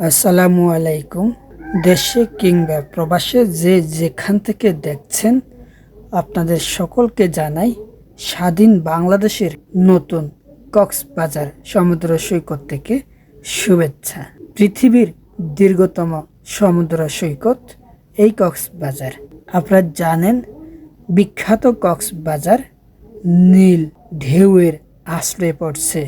আসসালামু আলাইকুম। দেশে কিংবা প্রবাসে যে যেখান থেকে দেখছেন, আপনাদের সকলকে জানাই স্বাধীন বাংলাদেশের নতুন কক্সবাজার সমুদ্র সৈকত থেকে শুভেচ্ছা। পৃথিবীর দীর্ঘতম সমুদ্র সৈকত এই কক্সবাজার। আপনারা জানেন, বিখ্যাত কক্সবাজার নীল ঢেউয়ের আশ্রয় পড়ছে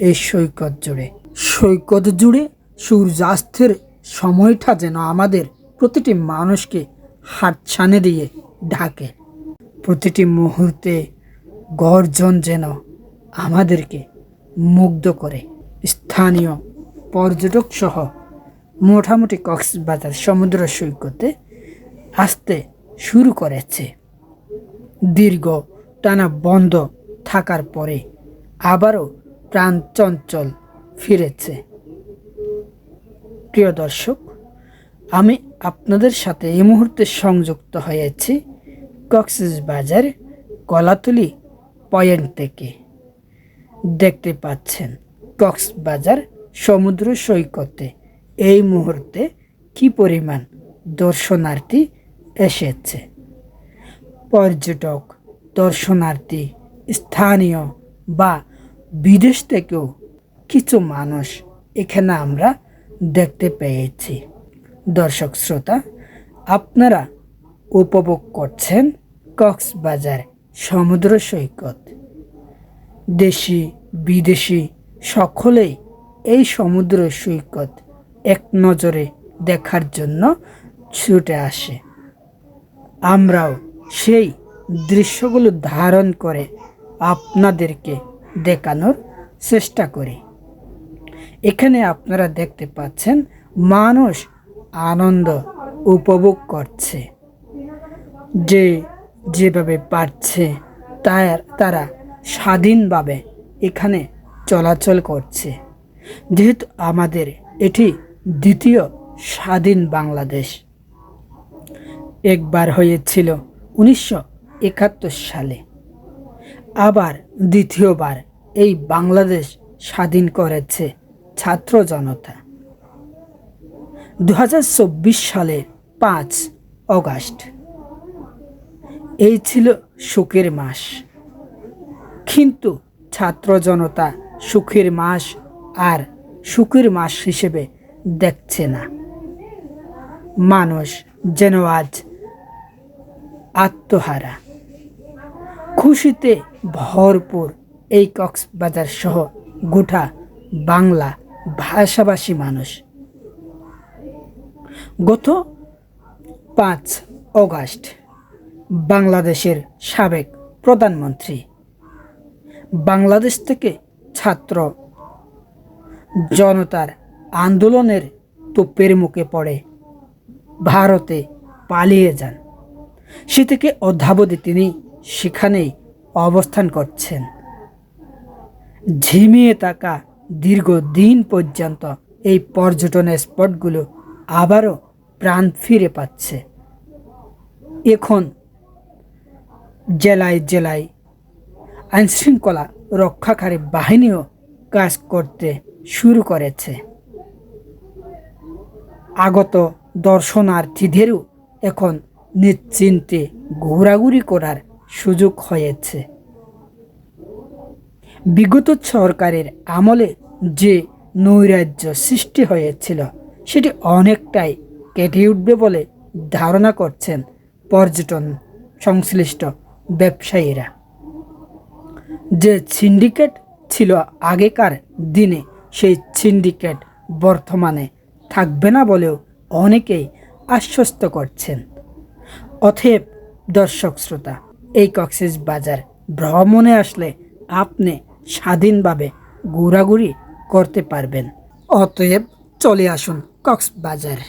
এই সৈকত জুড়ে। সৈকত জুড়ে সূর্যাস্তের সময়টা যেন আমাদের প্রতিটি মানুষকে হাতছানে দিয়ে ঢাকে। প্রতিটি মুহূর্তে গর্জন যেন আমাদেরকে মুগ্ধ করে। স্থানীয় পর্যটক সহ মোটামুটি কক্সবাজার সমুদ্র সৈকতে আসতে শুরু করেছে। দীর্ঘ টানা বন্ধ থাকার পরে আবারও প্রাণ চঞ্চল ফিরেছে। প্রিয় দর্শক, আমি আপনাদের সাথে এই মুহূর্তে সংযুক্ত হয়েছি কক্সেস বাজার, কলাতলি পয়েন্ট থেকে। দেখতে পাচ্ছেন কক্সবাজার সমুদ্র সৈকতে এই মুহূর্তে কি পরিমাণ দর্শনার্থী এসেছে। পর্যটক, দর্শনার্থী, স্থানীয় বা বিদেশ থেকেও কিছু মানুষ এখানে আমরা দেখতে পেয়েছি। দর্শক শ্রোতা, আপনারা উপভোগ করছেন কক্সবাজার সমুদ্র সৈকত। দেশি, বিদেশি সকলেই এই সমুদ্র সৈকত এক নজরে দেখার জন্য ছুটে আসে। আমরাও সেই দৃশ্যগুলো ধারণ করে আপনাদেরকে দেখানোর চেষ্টা করি। এখানে আপনারা দেখতে পাচ্ছেন মানুষ আনন্দ উপভোগ করছে। যে যেভাবে পারছে, তার, তারা স্বাধীনভাবে এখানে চলাচল করছে। যেহেতু আমাদের এটি দ্বিতীয় স্বাধীন বাংলাদেশ। একবার হয়েছিল উনিশশো একাত্তর সালে। আবার দ্বিতীয়বার এই বাংলাদেশ স্বাধীন করেছে। ছাত্র জনতা। দু সালের পাঁচ অগাস্ট। এই ছিল সুখের মাস। কিন্তু ছাত্র জনতা সুখের মাস আর সুখের মাস হিসেবে দেখছে না। মানুষ যেন আজ আত্মহারা। খুশিতে ভরপুর এই কক্সবাজার সহ গোটা বাংলা ভাষাভাষী মানুষ। গত পাঁচ অগাস্ট বাংলাদেশের সাবেক প্রধানমন্ত্রী, বাংলাদেশ থেকে ছাত্র জনতার আন্দোলনের তোপের মুখে পড়ে ভারতে পালিয়ে যান। সে থেকে অদ্যাবধি তিনি সেখানেই অবস্থান করছেন। ঝিমিয়ে থাকা দীর্ঘদিন পর্যন্ত এই পর্যটন স্পটগুলো আবারও প্রাণ ফিরে পাচ্ছে। এখন জেলায় জেলায় আইনশৃঙ্খলা রক্ষাকারী বাহিনীও কাজ করতে শুরু করেছে। আগত দর্শনার্থীদেরও এখন নিশ্চিন্তে ঘোরাঘুরি করার সুযোগ হয়েছে। বিগত সরকারের আমলে যে নৈরাজ্য সৃষ্টি হয়েছিল, সেটি অনেকটাই কেটে উঠবে বলে ধারণা করছেন পর্যটন সংশ্লিষ্ট ব্যবসায়ীরা। যে সিন্ডিকেট ছিল আগেকার দিনে, সেই সিন্ডিকেট বর্তমানে থাকবে না বলেও অনেকেই আশ্বস্ত করছেন। অথেব দর্শক শ্রোতা, এই কক্সেস বাজার ভ্রমণে আসলে আপনি স্বাধীনভাবে ঘোরাঘুরি করতে পারবেন। অতএব চলে আসুন কক্সবাজার।